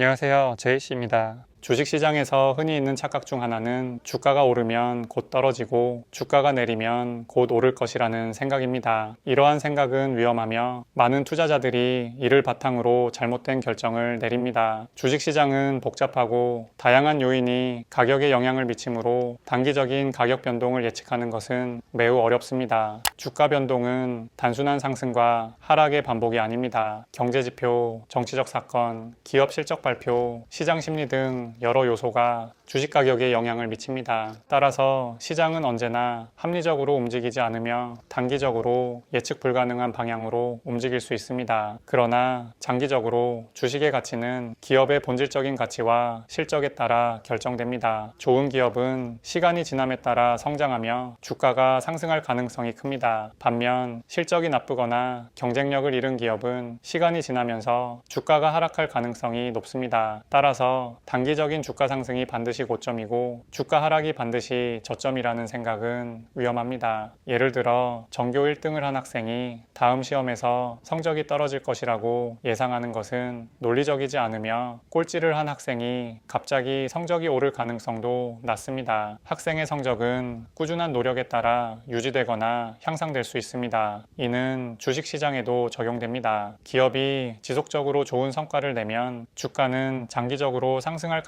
안녕하세요. 제이씨입니다. 주식시장에서 흔히 있는 착각 중 하나는 주가가 오르면 곧 떨어지고 주가가 내리면 곧 오를 것이라는 생각입니다. 이러한 생각은 위험하며 많은 투자자들이 이를 바탕으로 잘못된 결정을 내립니다. 주식시장은 복잡하고 다양한 요인이 가격에 영향을 미치므로 단기적인 가격 변동을 예측하는 것은 매우 어렵습니다. 주가 변동은 단순한 상승과 하락의 반복이 아닙니다. 경제지표, 정치적 사건, 기업 실적 발표, 시장 심리 등 여러 요소가 주식 가격에 영향을 미칩니다. 따라서 시장은 언제나 합리적으로 움직이지 않으며 단기적으로 예측 불가능한 방향으로 움직일 수 있습니다. 그러나 장기적으로 주식의 가치는 기업의 본질적인 가치와 실적에 따라 결정됩니다. 좋은 기업은 시간이 지남에 따라 성장하며 주가가 상승할 가능성이 큽니다. 반면 실적이 나쁘거나 경쟁력을 잃은 기업은 시간이 지나면서 주가가 하락할 가능성이 높습니다. 따라서 단기적 인 주가 상승이 반드시 고점이고 주가 하락이 반드시 저점이라는 생각은 위험합니다. 예를 들어 전교 1등을 한 학생이 다음 시험에서 성적이 떨어질 것이라고 예상하는 것은 논리적이지 않으며 꼴찌를 한 학생이 갑자기 성적이 오를 가능성도 낮습니다. 학생의 성적은 꾸준한 노력에 따라 유지되거나 향상될 수 있습니다. 이는 주식 시장에도 적용됩니다. 기업이 지속적으로 좋은 성과를 내면 주가는 장기적으로 상승할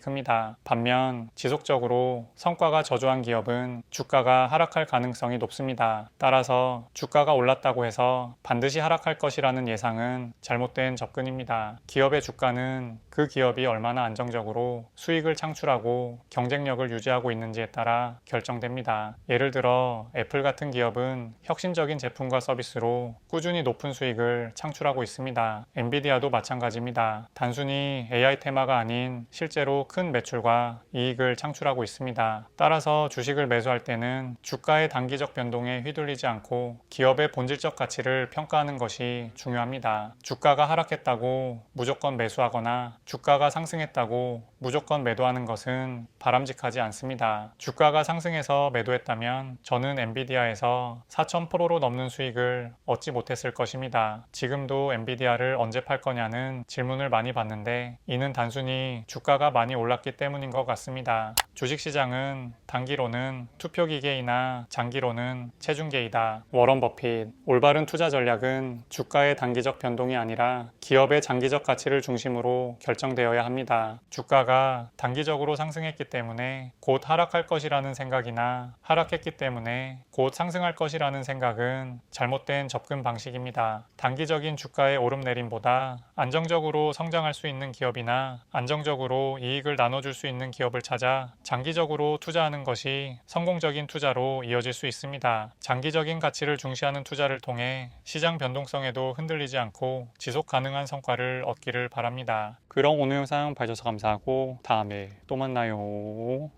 큽니다. 반면 지속적으로 성과가 저조한 기업은 주가가 하락할 가능성이 높습니다. 따라서 주가가 올랐다고 해서 반드시 하락할 것이라는 예상은 잘못된 접근입니다. 기업의 주가는 그 기업이 얼마나 안정적으로 수익을 창출하고 경쟁력을 유지하고 있는지에 따라 결정됩니다. 예를 들어 애플 같은 기업은 혁신적인 제품과 서비스로 꾸준히 높은 수익을 창출하고 있습니다. 엔비디아도 마찬가지입니다. 단순히 AI 테마가 아닌 실 제로 큰 매출과 이익을 창출하고 있습니다. 따라서 주식을 매수할 때는 주가의 단기적 변동에 휘둘리지 않고 기업의 본질적 가치를 평가하는 것이 중요합니다. 주가가 하락했다고 무조건 매수하거나 주가가 상승했다고 무조건 매도하는 것은 바람직하지 않습니다. 주가가 상승해서 매도했다면 저는 엔비디아에서 4,000%로 넘는 수익을 얻지 못했을 것입니다. 지금도 엔비디아를 언제 팔 거냐는 질문을 많이 받는데 이는 단순히 주가가 많이 올랐기 때문인 것 같습니다. 주식시장은 단기로는 투표기계이나 장기로는 체중계이다. 워런 버핏 올바른 투자 전략은 주가의 단기적 변동이 아니라 기업의 장기적 가치를 중심으로 결정되어야 합니다. 주가가 단기적으로 상승했기 때문에 곧 하락할 것이라는 생각이나 하락했기 때문에 곧 상승할 것이라는 생각은 잘못된 접근 방식입니다. 단기적인 주가의 오름내림보다 안정적으로 성장할 수 있는 기업이나 안정적으로 이익을 나눠줄 수 있는 기업을 찾아 장기적으로 투자하는 것이 성공적인 투자로 이어질 수 있습니다. 장기적인 가치를 중시하는 투자를 통해 시장 변동성에도 흔들리지 않고 지속 가능한 성과를 얻기를 바랍니다. 그럼 오늘 영상 봐주셔서 감사하고 다음에 또 만나요.